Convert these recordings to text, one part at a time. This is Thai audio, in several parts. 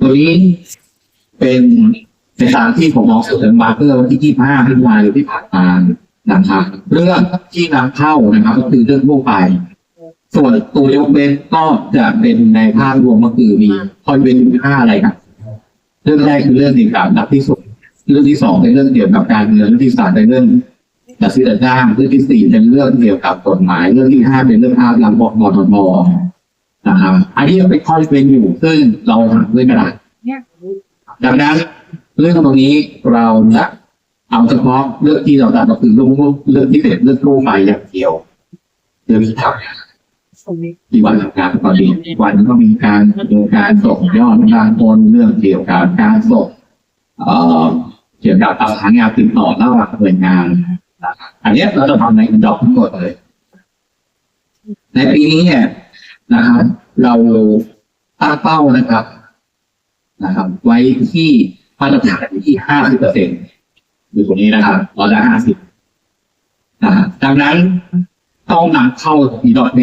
ตัวนี้เป็นในตามที่ผมมองสุดถึงมาเพื่อวันที่ 25พฤษภาคมที่ผ่านมานะครับเรื่องที่นำเข้านะครับ ก็คือเรื่องทั่วไป ส่วนตัวยกเว้นก็จะเป็นในภาพรวมก็คือมีคอยเว้นห้าอะไรครับเรื่องแรกคือเรื่องเกี่ยวกับดับที่สุด เรื่องที่สองเป็นเรื่องเกี่ยวกับการเงินเรื่องที่สามเป็นเรื่องจัดซื้อจัดจ้างเรื่องที่สี่เป็นเรื่องเกี่ยวกับกฎหมาย เรื่องที่ห้าเป็นเรื่องภาพลำบมทบ นะครับ อันนี้เป็นข้อที่เป็นอยู่ซึ่งเราทำด้วยกระดาษเนี่ยดังนั้นเรื่องตรงนี้เราจะเอาเฉพาะเรื่องที่เราตัดก็คือเรื่องเรื่องที่เป็นเรื่องทั่วไปอย่างเดียวเรื่องที่ทำสมิธที่วันทำงานตอนนี้วันก็มีการดูการส่งยอดการโอนเรื่องเกี่ยวกับการส่งเอ่อเกี่ยวกับประสานงานติดต่อระหว่างหน่วยงานนะครับอันเนี้ยเราจะทำในดอกทั้งหมดเลย ในปีนี้เนี่ย นะครับ เราตั้งเป้านะครับนะครับ ไว้ที่มาตรฐานที่ห้าสิบเปอร์เซ็นต์อยู่ตรงนี้นะครับเราจะห้าสิบนะครับดังนั้นต้องนำเข้าอีดอทเน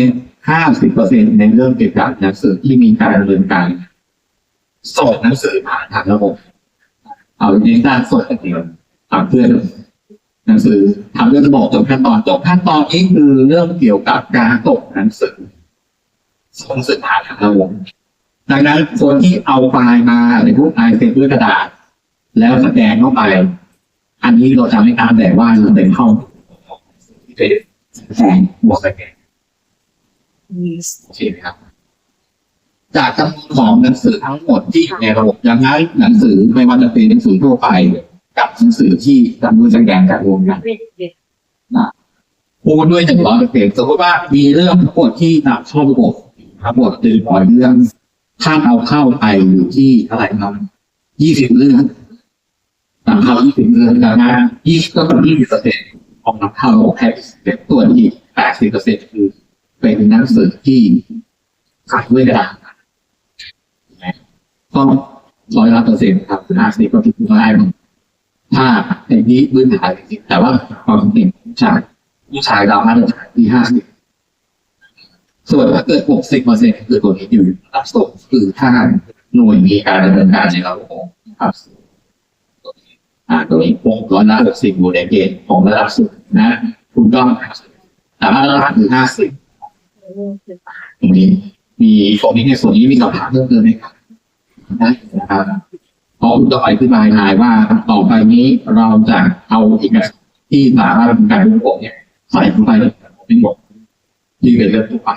ห้าสิบเปอร์เซ็นในเรื่องเกี่ยวกับหนังสือที่มีการดำเนินการส่งหนังสือผ่านทางระบบ เอาเน้นด้านส่งอย่างเดียวตามเพื่อนหนังสือทำเรื่องระบบจบขั้นตอนจบขั้นตอนนี้คือเรื่องเกี่ยวกับการส่งหนังสือ ส่งหนังสือผ่านทางระบบดังนั้นคนที่เอาไฟล์มาในพวกไฟล์เซ็นด้วยกระดาษ แล้วสแกนเข้าไป อันนี้เราจะไม่ตามแต่ว่าเราเป็นเข้าที่เป็นแสงบวกสแกนมีโอเคไหมครับจากจำนวนของหนังสือทั้งหมดที่อยู่ในระบบดังนั้นหนังสือไม่ว่าจะเป็นหนังสือทั่วไป กับหนังสือที่จำนวนสแกนจากรวมกันเด็กเด็กคูณด้วยหนึ่งร้อยเปอร์เซ็นต์สมมติว่ามีเรื่องทั้งหมดที่นำเข้าระบบ ทั้งหมดหนึ่อยเรื่องถ้าเอาเข้าไปอยู่ที่เท่าไหร่ครับยี่สิบเรื่องนำเข้ายี่สิบเรื่องนั้นยี่สิบก็เป็นยี่สิบเปอร์เซ็นต์ของนำเข้าระบบแค่เป็นตัวอีกแปดสิบเปอร์เซ็นต์คือเป็นหนังสือที่ขายด้วยกระดาษก็ร้อยละเปอร์เซ็นต์ครับห้าสิบก็คือได้ถ้าในนี้พื้นฐานจริงแต่ว่าความจริงผู้ชายผู้ชายเรามาตรฐานที่ห้าสิบ ส่วนถ้าเกิดหกสิบเปอร์เซ็นต์คือตัวนี้อยู่รับสูงคือถ้าหน่วยมีการดำเนินการในระบบครับอ่าตัวนี้พวกร้อยละหกสิบอยู่ในเกณฑ์ของระดับสูงนะคุณต้องแต่ว่าระดับถึงห้าสิบตรงนี้ มีตรงนี้ในส่วนนี้มีคำถามเพิ่มเติมไหมครับได้นะครับพอคุณต่อไปขึ้นมาทายว่าต่อไปนี้เราจะเอาเอกสารที่สามารถเป็นการระบบเนี่ยใส่เข้าไปในระบบที่เป็นเรื่องทั่วไป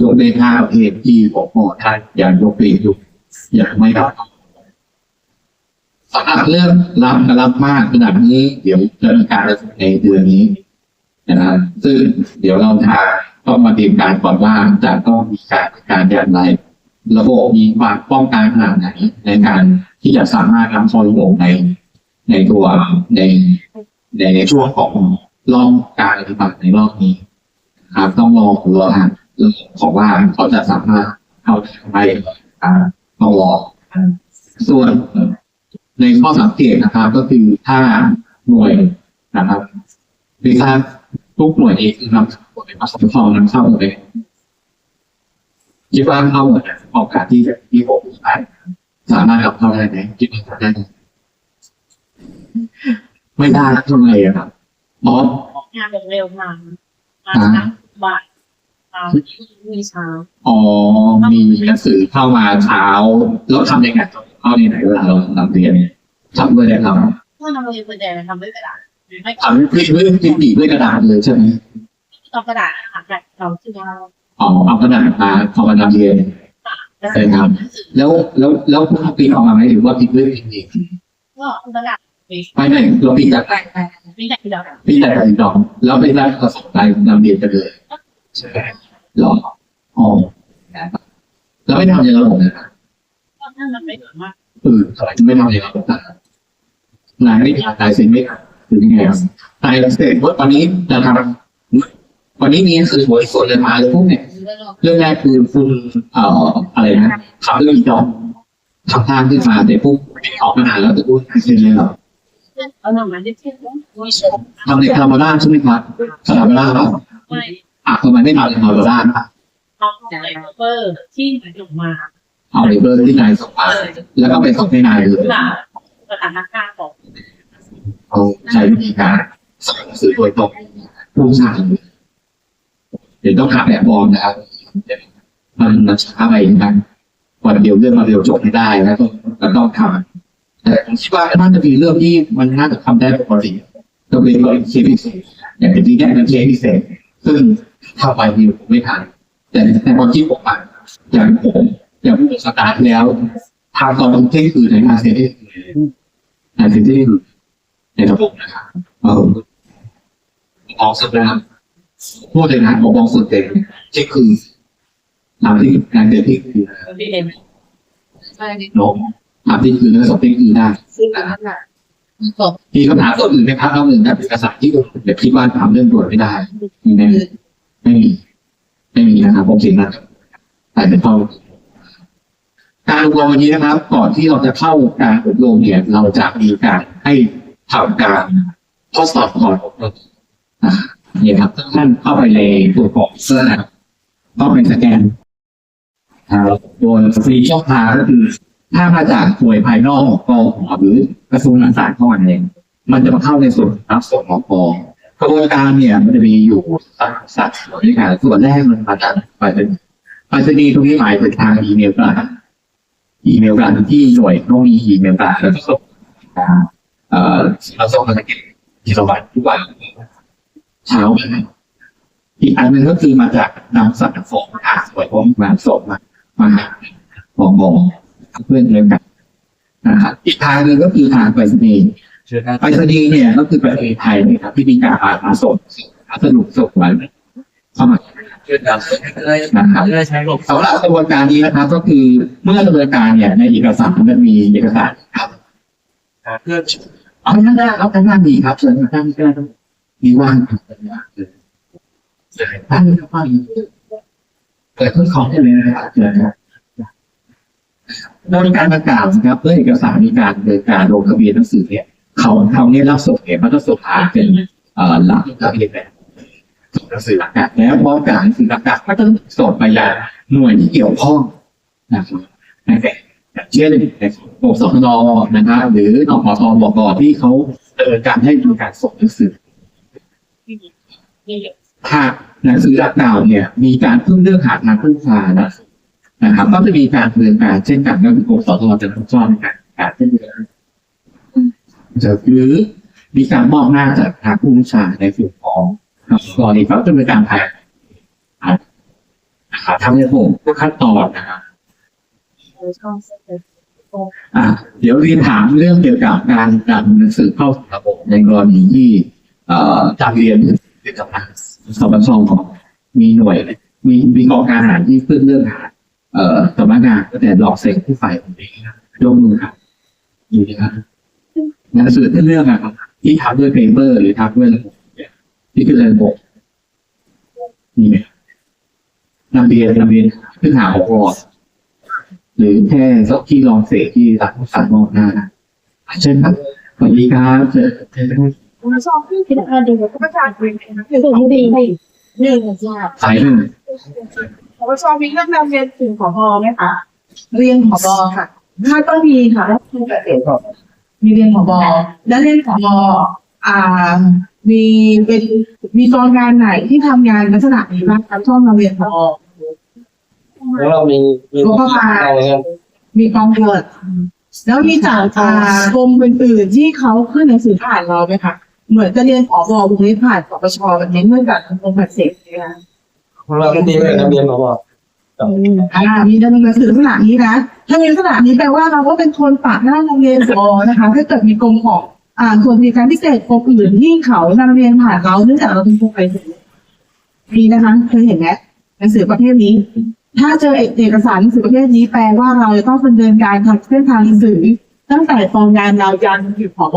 ยกในห้าเภทที่ผมบอกท่านอย่ายกปีอยู่อย่าไม่รับสำหรับเรื่องรับกับรับมากขนาดนี้เดี๋ยวจะมีการระชุมในเดือนนี้นะครับซึ่งเดี๋ยวเราทาต้องมาเตรียมการก่อนว่าจะต้องมีการการอย่างไร ระบบมีความป้องกันขนาดไหนในการที่จะสามารถนำเข้าระบบในในตัวในในในช่วงของรอบการปฏิบัติในรอบนี้ครับต้องรอรอทาง เรื่องของว่าเขาจะสามารถเข้าไปอ่าต้องรอส่วนในข้อสังเกตนะครับ ก็คือถ้าหน่วยนะครับคือถ้าทุกหน่วยเองคือนำเข้าไปมาสำรองนำเข้าหมดเลยคิดว่าเข้าหมดเนี่ยโอกาสที่จะที่ผมได้สามารถกลับเข้าได้ไหมคิดว่าได้ไหมไม่ได้ทำไมอะครับเพราะงานแบบเร็วมากมาช้าบ่ายเช้า มีเช้าอ๋อ มีหนังสือเข้ามาเช้า แล้วทำยังไงเข้าในไหนเวลาเราทำเรียนเนี่ยทำด้วยได้ครับเมื่อทำเรียนส่วนใหญ่ทำด้วยกระดาษไม่ทำด้วยด้วยด้วยด้วยกระดาษเลยใช่ไหมต้องกระดาษค่ะแบบเราที่เราอ๋อเอากระดาษมาพอมาทำเรียนแล้วใช่ครับ แล้วแล้วแล้วคุณปีออกมาไหมหรือว่าปิดด้วยจริงก็กระดาษๆไม่ไม่เราปิดจากแต่แต่ไม่ใช่ที่เราพี่แต่การดองแล้วไปได้ประสบการณ์นำเรียนกันเลยใช่ไหรออ๋อแล้วไม่ทำในระบบนะครับก็ถ้ามันไม่เหมือนมากเออไม่ทำในระบบนะนายไม่ทำนายเซ็นไม่ทำหรือยังไงครับนายเสร็จว่าวันนี้จะทำวันนี้มีคือหัวส่วนเลยมาเลยพวกเนี่ยเรื่องแรกคือคุณเอ่ออะไรนะขับเรื่องอีจอมทำทางขึ้นมาแต่พวกออกมานานแล้วแต่พวกเซ็นเลยเหรอเอาหน่อมาที่เที่ยวไม่ใช่ทำในคาร์บอนใช่ไหมครับคาร์บอนแล้วไม่อะทำไมไม่ทำในคาร์บอนนะเอาแต่เปอร์ที่หนูมาเอาเลเบอร์ที่นายส่งมาแล้วก็ไปส่งให้นายเลยค่ะสถานการณ์ของเขาใช้วิธีการส่งหนังสือโดยตรงผู้ชายเดี๋ยวต้องทำแบบบอลนะครับมันมันช้าไปนะครับวันเดียวเรื่องมาเร็วจบไม่ได้แล้วต้องแล้วต้องทำแต่ผมคิดว่าน่าจะมีเรื่องที่มันน่าจะทำได้ปกติก็เป็นกรณีพิเศษอย่างที่แก้เป็นเคสพิเศษ ซึ่งทำไปดีผมไม่ทันแต่แต่พอคิดผมอะอย่างผมอย่างผู้สตาร์ทแล้วทางตอนเที่ยงคืนในอาเซียนที่อาเซียนที่ในระบบนะครับเออออกสุดนะครับพูดเลยนะผมมองสุดเต็มเที่ยงคืนหลังที่งานเต็มที่คือที่เอ็มลงหลังที่คืนแล้วสองเที่ยงคืนได้ซึ่งนั่นแหละ มีคำถามตัวอื่นไหมครับเอาหนึ่งนะเอกสารที่เดี๋ยวคิดว่าถามเรื่องตรวจไม่ได้มีไหมไม่มีไม่มีนะครับผมสินะแต่เป็นข้อการอบรมวันนี้นะครับ ก่อนที่เราจะเข้าการอบรมเนี่ยเราจะมีการให้ทำการทดสอบก่อนอบรมอ่าเนี่ยครับท่านเข้าไปในตัวของเสื้อนะครับเข้าไปสแกนโดยฟรีช่องทางก็คือ ถ้ามาจากหน่วยภายนอกกองหรือกระทรวงต่างๆเข้ามาเองมันจะมาเข้าในส่วนรับส่วนของกองกระบวนการเนี่ยมันจะมีอยู่สักสักส่วนด้วยกันส่วนแรกมันมาจากไปเป็นไปรษณีย์ตรงนี้หมายถึงทางอีเมลกลางอีเมลกลางที่หน่วยต้องมีอีเมลกลางแล้วก็ส่งเอ่อเราส่งภาษาอังกฤษที่เราวันทุกวันเช้าไปอีกอันหนึ่งก็คือมาจากนามสัตว์ของอาสวยของมาส่งมามาบอกบอ กเพื่อนเดียวกันนะครับอีกทางหนึ่งก็คือทางไปรษณีย์ไปรษณีย์เนี่ยก็คือประเทศไทยนะครับที่มีการอามาส่งพัสดุส่งไว้เข้ามานะครับเลยใช้ลบสำหรับกระบวนการนี้นะครับ ก็คือเมื่อกระบวนการเนี่ยในเอกสารมันมีเอกสารครับเพื่อเอาท่านได้เอาท่านได้ดีครับเชิญท่านได้มีว่างครับเชิญนะเชิญเชิญท่านว่างเปิดทดสอบได้เลยนะครับเชิญครับ บริการดังกล่าวนะครับเพื่อเอกสารมีการเนินการลงทะเบียนหนังสือเนี่ยเขาเขาเนี่ยรับส่งเนี่ยมันจะส่งผ่านเป็นเอ่อหลักทะเบียนแบบส่งหนังสือหลักการแล้วพร้อกับหนังสือหลักการก็ต้องส่งไปยังหน่วยที่เกี่ยวข้องนะครับนะครับอย่างเช่นในกรมสนนะครับหรือนปทบกที่เขาเนินการให้มีการส่งหนังสือหากหนังสือดังกล่าวเนี่ย มีการพึ่งเรื่องหาทางพึ่งพานะ นะครับ ก็จะมีการดำเนินการเช่นกันก็คือกรมสทจะรับผิดชอบในการการเช่นเดียวกันจะหรือมีการมอบหน้าจากทางผู้บัญชาในส่วนของกรณีเขาจะเป็นการแทนนะครับทำในระบบทุกขั้นตอนนะครับเดี๋ยวเรียนถามเรื่องเกี่ยวกับการนำหนังสือเข้าสู่ระบบในกรณีที่จากเรียนเกี่ยวกับทางสบชของมีหน่วย มีมีกองการอาหารที่เพิ่งเรื่องหา เอ่อสำนักงานตั้งแต่หลอกเซ็งผู้ฝ่ายผมเองครับยกมือครับอยู่ดีครับหนังสือที่เรื่องอะครับ ที่ทำด้วยเพเปอร์ หรือทำด้วยระบบเนี่ยที่เป็นระบบมีไหมครับนำเรียนนำเรียนเพื่อหาหัวข้อหรือแค่สักที่ลองเสกที่รักสั่งมอบหน้าเช่นครับสวัสดีครับเชิญเชิญครับผมชอบที่คิดอะไรดีก็ไม่ใช่สูงดีหนึ่งจ้าสายหนึ่ง ผมชอบมีเรื่องการเรียนถึงขอพอไหมคะเรียนขอบอค่ะถ้าต้องมีค่ะแล้วคือเกษตรก่อนมีเรียนขอบอแล้วเรียนขอบออ่า มีเป็นมีกองงานไหนที่ทำงานลักษณะนี้บ้างคะชอบมาเรียนขอบอแล้วเรามีมีงบประมาณเราเนี่ยมีกองเกิดแล้วมีจากอ่ากรมอื่นๆที่เขาขึ้นหนังสือผ่านเราไหมคะเหมือนจะเรียนขอบอบุคลิกผ่านปปชแบบนี้เหมือนกับกรมผัดเสกเนี่ย เราไม่ดีเลยนักเรียนเราบอกอ่ามีหนังสือลักษณะนี้นะ ถ้ามีลักษณะนี้แปลว่าเราก็เป็นคนปากหน้าโรงเรียนขอนะคะ ถ้าเกิดมีกรมของอ่าส่วนบริการพิเศษกรมอื่นที่เขานำเรียนผ่านเราเนื่องจากเราเป็นคนไปถึงมีนะคะเคยเห็นไหมหนังสือประเภทนี้ ถ้าเจอเอกสารหนังสือประเภทนี้แปลว่าเราจะต้องดำเนินการทางเส้นทางหนังสือ ตั้งแต่กองงานเรายันถึงผบ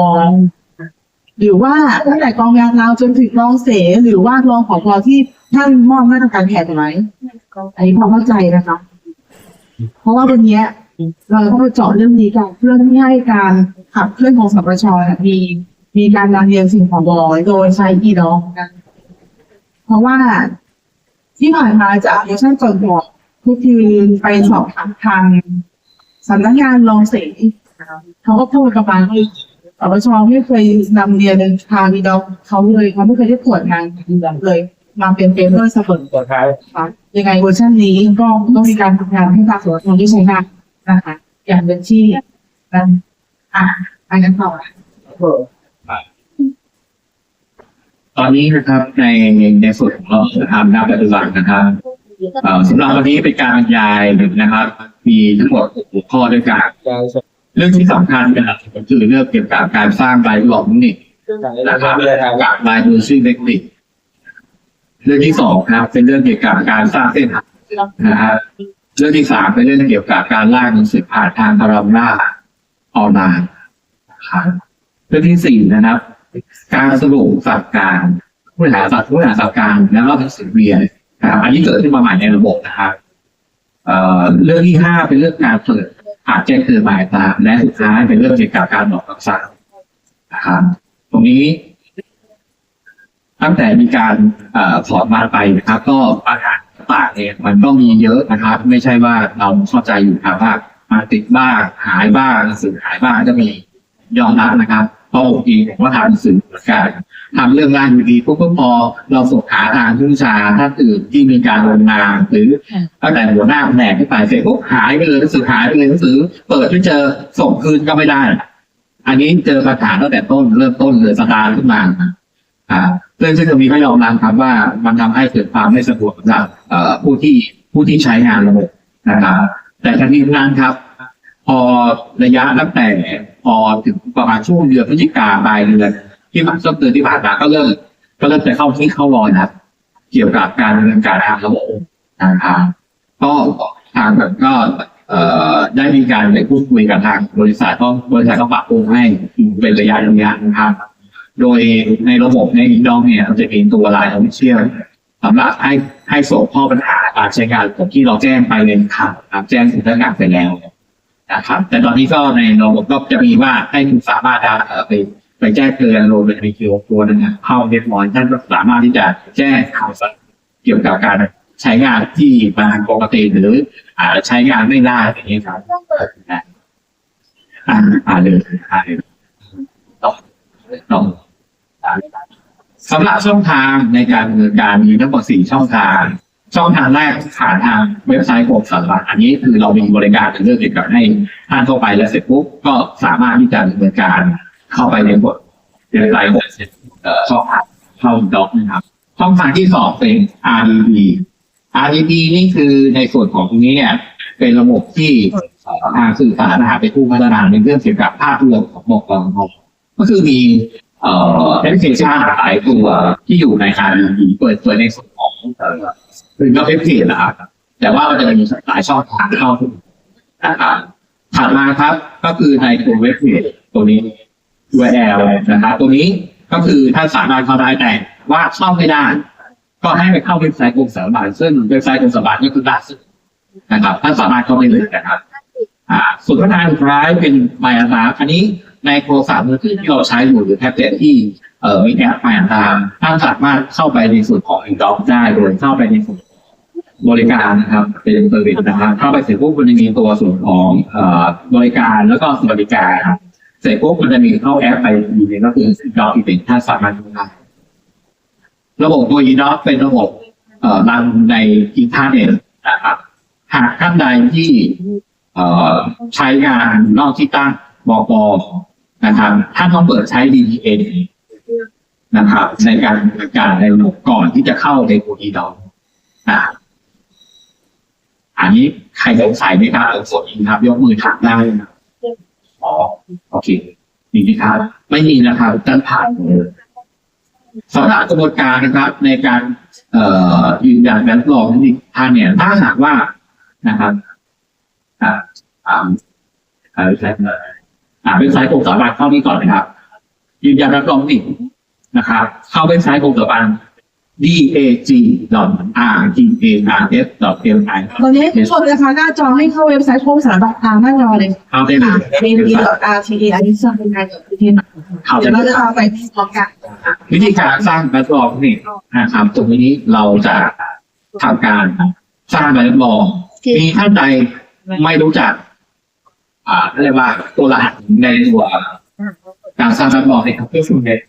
หรือว่าตั้งแต่กองงานเราจนถึงรองเสหรือว่ารองผบที่ ท่านมอบหน้าทางการแพทย์ไหมอันนี้พอเข้าใจนะคะ เพราะว่าวันนี้เราต้องไปเจาะเรื่องนี้กันเพื่อที่ให้การขับเคลื่อนของสปชมีมีการนำเรียนสิ่งของบอยโดยใช้อีน้องกัน เพราะว่าที่ผ่านมาจากเอร์ชันก่อนก็คือไปสอบถามทางสำนักงานรองสีเขาก็พูดประมาณว่าปปชไม่เคยนำเรียนทางดีดอกเขาเลยเขาไม่เคยได้ตรวจงานเลย มาเป็นเปเปอร์เสมอตัวท้ายค่ะยังไงเวอร์ชันนี้ก็ต้องมีการทำงานให้ภาคส่วนของที่ใช้งานนะคะ อย่างเป็นที่นั่นอะไปกันต่อค่ะตอนนี้นะครับในในส่วนของเราทำหน้าปัจจุบันนะครับเอ่อสำหรับวันนี้เป็นการบรรยายนะครับ มีทั้งหมดหกข้อด้วยกันการเรื่องที่สำคัญเป็นหลักก็คือเรื่องเกี่ยวกับการสร้างใบหลอกนี่การนะคทารับงเรือทางกับลายมือชื่อเทคนิค เรื่องที่สองครับ เป็นเรื่องเกี่ยวกับการสร้างเส้นทางนะครับเรื่องที่สามเป็นเรื่องเกี่ยวกับการล่างหนังสือผ่านทางพารามหน้าออนไลน์นะครับเรื่องที่สี่นะครับ การสรุปสับการผู้หาสัตว์ผู้บริหาสับการแล้วก็หนังสือเรียนนะครับอันนี้เกิดขึ้นมาใหม่ในระบบนะครับเอ่อเรื่องที่ห้าเป็นเรื่องการเปิดอาจแจ้งเตือนหมายตามและสุดท้ายเป็นเรื่องเกี่ยวกับการออกคำสั่งนะครับตรงนี้ ตั้งแต่มีการเอ่อถอดมาไปนะครับ ก็ปัญหาต่างเนี่ยมันก็มีเยอะนะครับ ไม่ใช่ว่าเราเข้าใจอยู่ครับว่ามาติดบ้างหายบ้างหนังสือหายบ้างก็มียอมรับนะครับเพราะผมเองผมก็ทำหนังสือเหมือนกันทำเรื่องร่างอยู่ดีปุ๊บก็พอเราส่งหาทางผู้ชาท่านอื่นที่มีการลงนามหรือตั้งแต่หัวหน้าแผนกขึ้นไปเสร็จปุ๊บหายไปเลยหนังสือหายไปเลยหนังสือ เปิดไม่เจอส่งคืนก็ไม่ได้ อันนี้เจอปัญหาตั้งแต่ต้นเริ่มต้นเลยสตาร์ขึ้นมาอ่า เรื่องซึ่งตรงนี้ก็ยอมรับครับว่ามันทำให้เกิดความไม่สะดวกสำหรับผู้ที่ผู้ที่ใช้งานระบบนะครับ แต่ทั้งนี้ทั้งนั้นครับ พอระยะตั้งแต่พอถึงประมาณช่วงเดือนพฤศจิกาปลายเดือนที่ผ่านต้นเดือนที่ผ่านมาก็เริ่มก็เริ่มจะเข้าที่เข้ารอยนะครับเกี่ยวกับการดำเนินการทางระบบนะครับก็ทางแบบก็ได้มีการไปพูดคุยกับทางบริษัทก็บริษัทก็ปรับปรุงให้เป็นระยะระยะนะครับ โดยในระบบในดอมเนี่ยเราจะมีตัวลายออฟฟิเชียลสำหรับให้ให้ส่งข้อปัญหาการใช้งานของที่เราแจ้งไปในข่าวครับแจ้งถึงทางการไปแล้วนะครับ แต่ตอนนี้ก็ในระบบก็จะมีว่าให้คุณสามารถไปไปแจ้งเตือนรวมไปถึงคิวตัวนึงนะเข้าเรียบร้อยท่านก็สามารถที่จะแจ้งข่าวสารเกี่ยวกับการใช้งานที่มาปกติหรืออาจใช้งานไม่ได้อย่างนี้ครับอ่าอ่าเลยอ่าเลยต้อต้อ สำหรับช่องทางในการดำเนินการมีทั้งหมดสี่ช่องทาง ช่องทางแรกผ่านทางเว็บไซต์กรมสรรพากรอันนี้คือเรามีบริการในเรื่องเกี่ยวกับให้ท่านเข้าไปแล้วเสร็จปุ๊บก็สามารถที่จะดำเนินการเข้าไปในบทเว็บไซต์ของเอ่อช่องทางเข้าด็อกนะครับช่องทางที่สองเป็น RDB RDB นี่คือในส่วนของตรงนี้เนี่ยเป็นระบบที่อ่อทางสื่อสารนะครับเป็นผู้พัฒนาในเรื่องเกี่ยวกับภาพรวมของบกกองก็คือมี เอ่อแอปพลิเคชันหลายตัวที่อยู่ใน RDB เปิดเผยในส่วนของเอ่อคือก็เว็บเพจนะครับแต่ว่ามันจะมีหลายช่องทางเข้าถึงนะครับถัดมาครับก็คือในตัวเว็บเพจตัวนี้ URL นะครับตัวนี้ก็คือท่านสามารถเข้าได้แต่ว่าเข้าไม่ได้ ก็ให้ไปเข้าเว็บไซต์กรมสรรพากรซึ่งเว็บไซต์กรมสรรพากรก็คือล่าสุดนะครับท่านสามารถเข้าไปเลยนะครับ อ่าส่วนทางสุดท้ายเป็น My a l a อันนี้ ในโทรศัพท์มือถือที่เราใช้อยู่หรือแท็บเล็ตที่เอ่อมีแอป My a l a ท่านสามารถเข้าไปในส่วนของ i n d o c ได้โดยเข้าไปในส่วนบริการนะครับเป็นเซอร์วิสนะครับเข้าไปเสร็จปุ๊บมันจะมีตัวส่วนของเอ่อบริการแล้วก็สวัสดิการครับเสร็จปุ๊บมันจะมีเข้าแอปไปมีเนี่ยก็คือ i n d o c อีกเป็นท่านสามารถดูได้ระบบตัว i n d o c เป็นระบบเอ่อรันในอินเทอร์เน็ตนะครับหากท่านใดที่เอ่อใช้งานนอกที่ตั้งบก นะครับท่านต้องเปิดใช้ VPN นะครับ ในการดำเนินการในระบบก่อนที่จะเข้าในโ d ดออ่าอันนี้ใครสงสัยไหมครับเออสดอินครับ ยกมือถามได้นะอ๋อโอเคมีไหมครับ ไม่มีนะครับท่านผ่านเลยสำหรับกระบวนการนะครับ ในการเอ่อยืนยันการรับรองนี่ท่านเนี่ยถ้าหากว่านะครับอ่าอ่าอ่าเว็บไซต์เลย อ่าเว็บไซต์กรมสรรพากรเข้านี้ก่อนนะครับ ยืนยันรับรองสิทธิ์นะครับ เข้าเว็บไซต์กรมสรรพากร dag.rgas.li ตอนนี้ผู้ชมนะคะหน้าจอให้เข้าเว็บไซต์โคมสารบัตรทางหน้าจอเลย เข้าได้เลค่ะย bb.rta อันนี้สร้างเป็นการจดทะเบียนเข้าเดี๋ได้ยวเลเราย จะเอาไปพร้อมกันวิธีการสร้างแบบรองนี่นะครับตรงนี้เราจะทำการสร้างแบบรองมีท่านใดไม่รู้จัก อ่าเรียกว่าตัวรหัสในตัวการสร้างแพลตฟอร์มในครับเพื่อคุณเน็ต